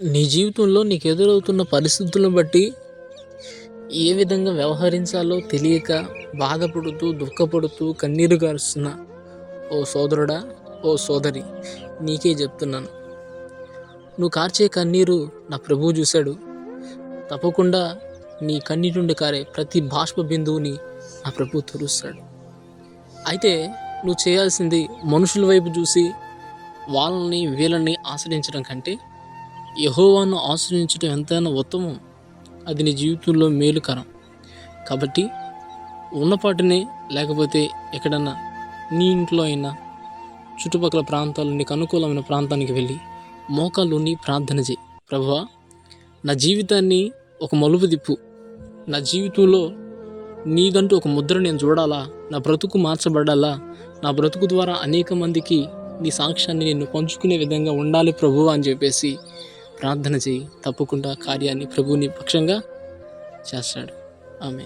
నీ జీవితంలో నీకు ఎదురవుతున్న పరిస్థితులను బట్టి ఏ విధంగా వ్యవహరించాలో తెలియక బాధపడుతూ దుఃఖపడుతూ కన్నీరు గారుస్తున్న ఓ సోదరుడా ఓ సోదరి నీకే చెప్తున్నాను. నువ్వు కార్చే కన్నీరు నా ప్రభువు చూశాడు. తప్పకుండా నీ కన్నీటిండి కారే ప్రతి బాష్ప బిందువుని నా ప్రభు తురుస్తాడు అయితే నువ్వు చేయాల్సింది మనుషుల వైపు చూసి వాళ్ళని వీళ్ళని ఆశ్రయించడం కంటే యహోవాను ఆశ్రయించడం ఎంతైనా ఉత్తమం. అది నీ జీవితంలో మేలుకరం కాబట్టి ఉన్నపాటినే లేకపోతే ఎక్కడన్నా నీ ఇంట్లో అయినా చుట్టుపక్కల ప్రాంతాలు నీకు అనుకూలమైన ప్రాంతానికి వెళ్ళి మోకాళ్ళు ప్రార్థన చేయి. ప్రభువా నా జీవితాన్ని ఒక మలుపు దిప్పు నా జీవితంలో నీదంటూ ఒక ముద్ర నేను చూడాలా? నా బ్రతుకు మార్చబడాలా? నా బ్రతుకు ద్వారా అనేక మందికి నీ సాక్ష్యాన్ని నేను పంచుకునే విధంగా ఉండాలి ప్రభువా అని చెప్పేసి ప్రార్థన చేయి. తప్పకుండా కార్యాన్ని ప్రభువుని పక్షంగా చేస్తాడు. ఆమె